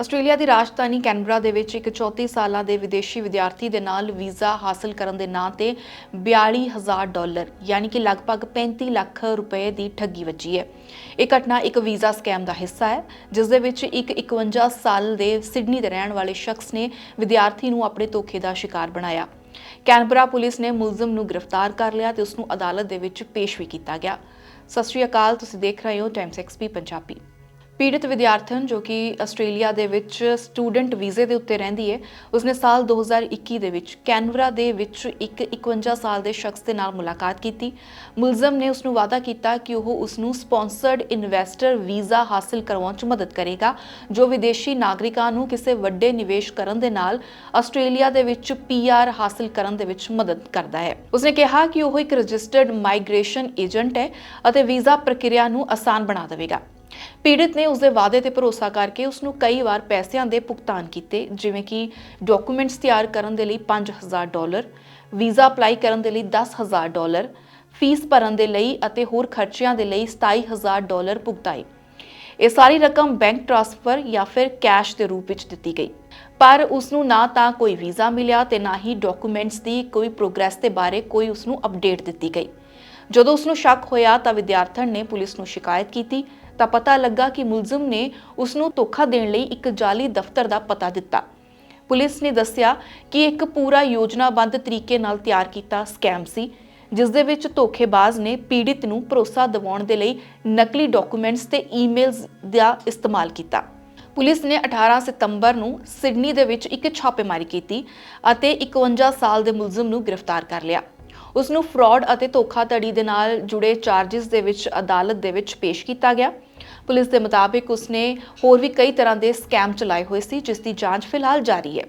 Australia ਦੀ ਰਾਜਧਾਨੀ Canberra ਦੇ ਵਿੱਚ ਇੱਕ 34 ਸਾਲਾਂ ਦੇ ਵਿਦੇਸ਼ੀ ਵਿਦਿਆਰਥੀ ਦੇ ਨਾਲ ਵੀਜ਼ਾ ਹਾਸਲ ਕਰਨ ਦੇ ਨਾਂ ਤੇ 42000 ਡਾਲਰ, ਯਾਨੀ ਕਿ ਲਗਭਗ 35 ਲੱਖ ਰੁਪਏ ਦੀ ਠੱਗੀ ਵੱਜੀ ਹੈ। ਇਹ ਘਟਨਾ ਇੱਕ ਵੀਜ਼ਾ ਸਕੈਮ ਦਾ ਹਿੱਸਾ ਹੈ, ਜਿਸ ਦੇ ਵਿੱਚ ਇੱਕ 51 ਸਾਲ ਦੇ ਸਿਡਨੀ ਦੇ ਰਹਿਣ ਵਾਲੇ ਸ਼ਖਸ ਨੇ ਵਿਦਿਆਰਥੀ ਨੂੰ ਆਪਣੇ ਧੋਖੇ ਦਾ ਸ਼ਿਕਾਰ ਬਣਾਇਆ। ਕੈਨਬਰਾ ਪੁਲਿਸ ਨੇ ਮੁਲਜ਼ਮ ਨੂੰ ਗ੍ਰਿਫਤਾਰ ਕਰ ਲਿਆ ਤੇ ਉਸ ਨੂੰ ਅਦਾਲਤ ਦੇ ਵਿੱਚ ਪੇਸ਼ ਵੀ ਕੀਤਾ ਗਿਆ। ਸਤਿ ਸ਼੍ਰੀ ਅਕਾਲ, ਤੁਸੀਂ ਦੇਖ ਰਹੇ ਹੋ ਟਾਈਮਸ ਐਕਸਪੀ ਪੰਜਾਬੀ। ਪੀੜਤ ਵਿਦਿਆਰਥਣ ਜੋ ਕਿ ਆਸਟ੍ਰੇਲੀਆ ਦੇ ਵਿੱਚ ਸਟੂਡੈਂਟ ਵੀਜ਼ੇ ਦੇ ਉੱਤੇ ਰਹਿੰਦੀ ਹੈ, ਉਸਨੇ ਸਾਲ 2021 ਦੇ ਵਿੱਚ ਕੈਨਵਰਾ ਦੇ ਵਿੱਚ ਇੱਕ 51 ਸਾਲ ਦੇ ਸ਼ਖਸ ਦੇ ਨਾਲ ਮੁਲਾਕਾਤ ਕੀਤੀ। ਮੁਲਜ਼ਮ ਨੇ ਉਸ ਨੂੰ ਵਾਅਦਾ ਕੀਤਾ ਕਿ ਉਹ ਉਸ ਨੂੰ ਸਪਾਂਸਰਡ ਇਨਵੈਸਟਰ ਵੀਜ਼ਾ ਹਾਸਲ ਕਰਵਾਉਣ 'ਚ ਮਦਦ ਕਰੇਗਾ, ਜੋ ਵਿਦੇਸ਼ੀ ਨਾਗਰਿਕਾਂ ਨੂੰ ਕਿਸੇ ਵੱਡੇ ਨਿਵੇਸ਼ ਕਰਨ ਦੇ ਨਾਲ ਆਸਟ੍ਰੇਲੀਆ ਦੇ ਵਿੱਚ ਪੀਆਰ ਹਾਸਲ ਕਰਨ ਦੇ ਵਿੱਚ ਮਦਦ ਕਰਦਾ ਹੈ। ਉਸਨੇ ਕਿਹਾ ਕਿ ਉਹ ਇੱਕ ਰਜਿਸਟਰਡ ਮਾਈਗ੍ਰੇਸ਼ਨ ਏਜੰਟ ਹੈ ਅਤੇ ਵੀਜ਼ਾ ਪ੍ਰਕਿਰਿਆ ਨੂੰ ਆਸਾਨ ਬਣਾ ਦੇਵੇਗਾ। ਪੀੜਤ ਨੇ ਉਸਦੇ ਵਾਅਦੇ ਤੇ ਭਰੋਸਾ ਕਰਕੇ ਉਸ ਨੂੰ ਕਈ ਵਾਰ ਪੈਸਿਆਂ ਦੇ ਭੁਗਤਾਨ ਕੀਤੇ, ਜਿਵੇਂ ਕਿ ਡਾਕੂਮੈਂਟਸ ਤਿਆਰ ਕਰਨ ਦੇ ਲਈ 5000 ਡਾਲਰ, ਵੀਜ਼ਾ ਅਪਲਾਈ ਕਰਨ ਦੇ ਲਈ 10000 ਡਾਲਰ, ਫੀਸ ਭਰਨ ਦੇ ਲਈ ਅਤੇ ਹੋਰ ਖਰਚਿਆਂ ਦੇ ਲਈ 27000 ਡਾਲਰ ਭੁਗਤਾਏ। ਇਹ ਸਾਰੀ ਰਕਮ ਬੈਂਕ ਟ੍ਰਾਂਸਫਰ ਜਾਂ ਫਿਰ ਕੈਸ਼ ਦੇ ਰੂਪ ਵਿੱਚ ਦਿੱਤੀ ਗਈ। ਪਰ ਉਸ ਨੂੰ ਨਾ ਤਾਂ ਕੋਈ ਵੀਜ਼ਾ ਮਿਲਿਆ ਤੇ ਨਾ ਹੀ ਡਾਕੂਮੈਂਟਸ ਦੀ ਕੋਈ ਪ੍ਰੋਗਰੈਸ ਦੇ ਬਾਰੇ ਕੋਈ ਉਸ ਨੂੰ ਅਪਡੇਟ ਦਿੱਤੀ ਗਈ। ਜਦੋਂ ਉਸ ਨੂੰ ਸ਼ੱਕ ਹੋਇਆ ਤਾਂ ਵਿਦਿਆਰਥਣ ਨੇ ਪੁਲਿਸ ਨੂੰ ਸ਼ਿਕਾਇਤ ਕੀਤੀ ਤਾਂ ਪਤਾ ਲੱਗਾ ਕਿ ਮੁਲਜ਼ਮ ਨੇ ਉਸ ਨੂੰ ਧੋਖਾ ਦੇਣ ਲਈ ਇੱਕ ਜਾਲੀ ਦਫ਼ਤਰ ਦਾ ਪਤਾ ਦਿੱਤਾ। ਪੁਲਿਸ ਨੇ ਦੱਸਿਆ ਕਿ ਇੱਕ ਪੂਰਾ ਯੋਜਨਾਬੱਧ ਤਰੀਕੇ ਨਾਲ ਤਿਆਰ ਕੀਤਾ ਸਕੈਮ ਸੀ, ਜਿਸ ਦੇ ਵਿੱਚ ਧੋਖੇਬਾਜ਼ ਨੇ ਪੀੜਿਤ ਨੂੰ ਭਰੋਸਾ ਦਿਵਾਉਣ ਦੇ ਲਈ ਨਕਲੀ ਡਾਕੂਮੈਂਟਸ ਤੇ ਈਮੇਲਸ ਦਾ ਇਸਤੇਮਾਲ ਕੀਤਾ। ਪੁਲਿਸ ਨੇ 18 ਸਤੰਬਰ ਨੂੰ ਸਿਡਨੀ ਦੇ ਵਿੱਚ ਇੱਕ ਛਾਪੇਮਾਰੀ ਕੀਤੀ ਅਤੇ 51 ਸਾਲ ਦੇ ਮੁਲਜ਼ਮ ਨੂੰ ਗ੍ਰਿਫਤਾਰ ਕਰ ਲਿਆ। ਉਸ ਨੂੰ ਫਰਾਡ ਅਤੇ ਧੋਖਾਧੜੀ ਦੇ ਨਾਲ ਜੁੜੇ ਚਾਰजेस ਦੇ ਵਿੱਚ ਅਦਾਲਤ ਦੇ ਵਿੱਚ ਪੇਸ਼ ਕੀਤਾ ਗਿਆ। ਪੁਲਿਸ ਦੇ ਮੁਤਾਬਿਕ ਉਸਨੇ ਹੋਰ ਵੀ ਕਈ ਤਰ੍ਹਾਂ ਦੇ ਸਕੈਮ ਚਲਾਏ ਹੋਏ ਸੀ, ਜਿਸ ਦੀ ਜਾਂਚ ਫਿਲਹਾਲ ਜਾਰੀ ਹੈ।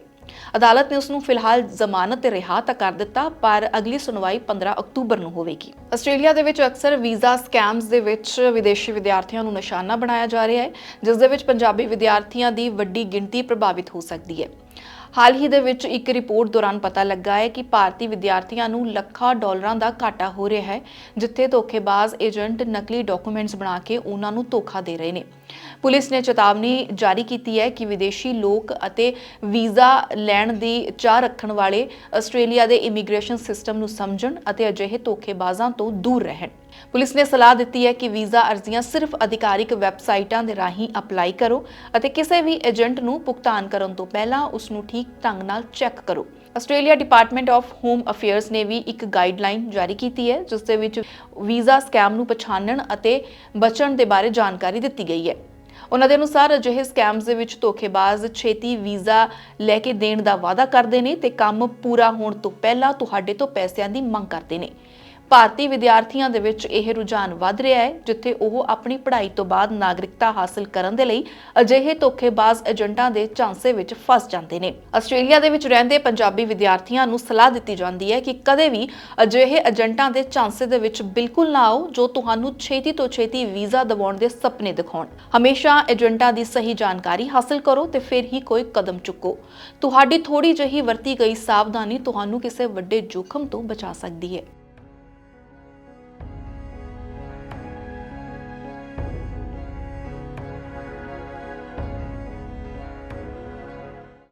ਅਦਾਲਤ ਨੇ ਉਸ ਨੂੰ ਫਿਲਹਾਲ ਜ਼ਮਾਨਤ ਤੇ ਰਿਹਾ ਤਾਂ ਕਰ ਦਿੱਤਾ, ਪਰ ਅਗਲੀ ਸੁਣਵਾਈ 15 ਅਕਤੂਬਰ ਨੂੰ ਹੋਵੇਗੀ। ਆਸਟ੍ਰੇਲੀਆ ਦੇ ਵਿੱਚ ਅਕਸਰ ਵੀਜ਼ਾ ਸਕੈਮਸ ਦੇ ਵਿੱਚ ਵਿਦੇਸ਼ੀ ਵਿਦਿਆਰਥੀਆਂ ਨੂੰ ਨਿਸ਼ਾਨਾ ਬਣਾਇਆ ਜਾ ਰਿਹਾ ਹੈ, ਜਿਸ ਦੇ ਵਿੱਚ ਪੰਜਾਬੀ ਵਿਦਿਆਰਥੀਆਂ ਦੀ ਵੱਡੀ ਗਿਣਤੀ ਪ੍ਰਭਾਵਿਤ ਹੋ ਸਕਦੀ ਹੈ। ਹਾਲ ਹੀ ਦੇ ਵਿੱਚ ਇੱਕ ਰਿਪੋਰਟ ਦੌਰਾਨ ਪਤਾ ਲੱਗਾ ਹੈ ਕਿ ਭਾਰਤੀ ਵਿਦਿਆਰਥੀਆਂ ਨੂੰ ਲੱਖਾਂ ਡਾਲਰਾਂ ਦਾ ਘਾਟਾ ਹੋ ਰਿਹਾ ਹੈ, ਜਿੱਥੇ ਧੋਖੇਬਾਜ਼ ਏਜੰਟ ਨਕਲੀ ਡਾਕੂਮੈਂਟਸ ਬਣਾ ਕੇ ਉਹਨਾਂ ਨੂੰ ਧੋਖਾ ਦੇ ਰਹੇ ਨੇ। ਪੁਲਿਸ ਨੇ ਚੇਤਾਵਨੀ ਜਾਰੀ ਕੀਤੀ ਹੈ ਕਿ ਵਿਦੇਸ਼ੀ ਲੋਕ ਅਤੇ ਵੀਜ਼ਾ ਲੈਣ ਦੀ ਚਾਹ ਰੱਖਣ ਵਾਲੇ ਆਸਟ੍ਰੇਲੀਆ ਦੇ ਇਮੀਗ੍ਰੇਸ਼ਨ ਸਿਸਟਮ ਨੂੰ ਸਮਝਣ ਅਤੇ ਅਜਿਹੇ ਧੋਖੇਬਾਜ਼ਾਂ ਤੋਂ ਦੂਰ ਰਹਿਣ। ਪੁਲਿਸ ਨੇ ਸਲਾਹ ਦਿੱਤੀ ਹੈ ਕਿ ਵੀਜ਼ਾ ਅਰਜ਼ੀਆਂ ਸਿਰਫ ਅਧਿਕਾਰਿਕ ਵੈਬਸਾਈਟਾਂ ਦੇ ਰਾਹੀਂ ਅਪਲਾਈ ਕਰੋ ਅਤੇ ਕਿਸੇ ਵੀ ਏਜੰਟ ਨੂੰ ਭੁਗਤਾਨ ਕਰਨ ਤੋਂ ਪਹਿਲਾਂ ਉਸ ਨੂੰ ਠੀਕ ਠੀਕ ਢੰਗ ਨਾਲ ਚੈੱਕ ਕਰੋ। Australia department of home affairs ਨੇ ਵੀ ਇੱਕ ਗਾਈਡਲਾਈਨ ਜਾਰੀ ਕੀਤੀ ਹੈ, ਜਿਸ ਦੇ ਵਿੱਚ ਵੀਜ਼ਾ ਸਕੈਮ ਨੂੰ ਪਛਾਣਨ ਅਤੇ ਬਚਣ ਦੇ ਬਾਰੇ ਜਾਣਕਾਰੀ ਦਿੱਤੀ ਗਈ ਹੈ। ਉਹਨਾਂ ਦੇ ਅਨੁਸਾਰ ਅਜਿਹੇ ਸਕੈਮਸ ਦੇ ਵਿੱਚ ਧੋਖੇਬਾਜ਼ ਛੇਤੀ ਵੀਜ਼ਾ ਲੈ ਕੇ ਦੇਣ ਦਾ ਵਾਅਦਾ ਕਰਦੇ ਨੇ ਤੇ ਕੰਮ ਪੂਰਾ ਹੋਣ ਤੋਂ ਪਹਿਲਾਂ ਤੁਹਾਡੇ ਤੋਂ ਪੈਸਿਆਂ ਦੀ ਮੰਗ ਕਰਦੇ ਨੇ। ਭਾਰਤੀ ਵਿਦਿਆਰਥੀਆਂ ਦੇ ਵਿੱਚ ਇਹ ਰੁਝਾਨ ਵੱਧ ਰਿਹਾ ਹੈ, ਜਿੱਥੇ ਉਹ ਆਪਣੀ ਪੜ੍ਹਾਈ ਤੋਂ ਬਾਅਦ ਨਾਗਰਿਕਤਾ ਹਾਸਲ ਕਰਨ ਦੇ ਲਈ ਅਜਿਹੇ ਧੋਖੇਬਾਜ਼ ਏਜੰਟਾਂ ਦੇ ਝਾਂਸੇ ਵਿੱਚ ਫਸ ਜਾਂਦੇ ਨੇ। ਆਸਟ੍ਰੇਲੀਆ ਦੇ ਵਿੱਚ ਰਹਿੰਦੇ ਪੰਜਾਬੀ ਵਿਦਿਆਰਥੀਆਂ ਨੂੰ ਸਲਾਹ ਦਿੱਤੀ ਜਾਂਦੀ ਹੈ ਕਿ ਕਦੇ ਵੀ ਅਜਿਹੇ ਏਜੰਟਾਂ ਦੇ ਝਾਂਸੇ ਦੇ ਵਿੱਚ ਬਿਲਕੁਲ ਨਾ ਆਓ, ਜੋ ਤੁਹਾਨੂੰ ਛੇਤੀ ਤੋਂ ਛੇਤੀ ਵੀਜ਼ਾ ਦਿਵਾਉਣ ਦੇ ਸੁਪਨੇ ਦਿਖਾਉਣ। ਹਮੇਸ਼ਾ ਏਜੰਟਾਂ ਦੀ ਸਹੀ ਜਾਣਕਾਰੀ ਹਾਸਲ ਕਰੋ ਤੇ ਫਿਰ ਹੀ ਕੋਈ ਕਦਮ ਚੁੱਕੋ। ਤੁਹਾਡੀ ਥੋੜੀ ਜਿਹੀ ਵਰਤੀ ਗਈ ਸਾਵਧਾਨੀ ਤੁਹਾਨੂੰ ਕਿਸੇ ਵੱਡੇ ਜੋਖਮ ਤੋਂ ਬਚਾ ਸਕਦੀ ਹੈ।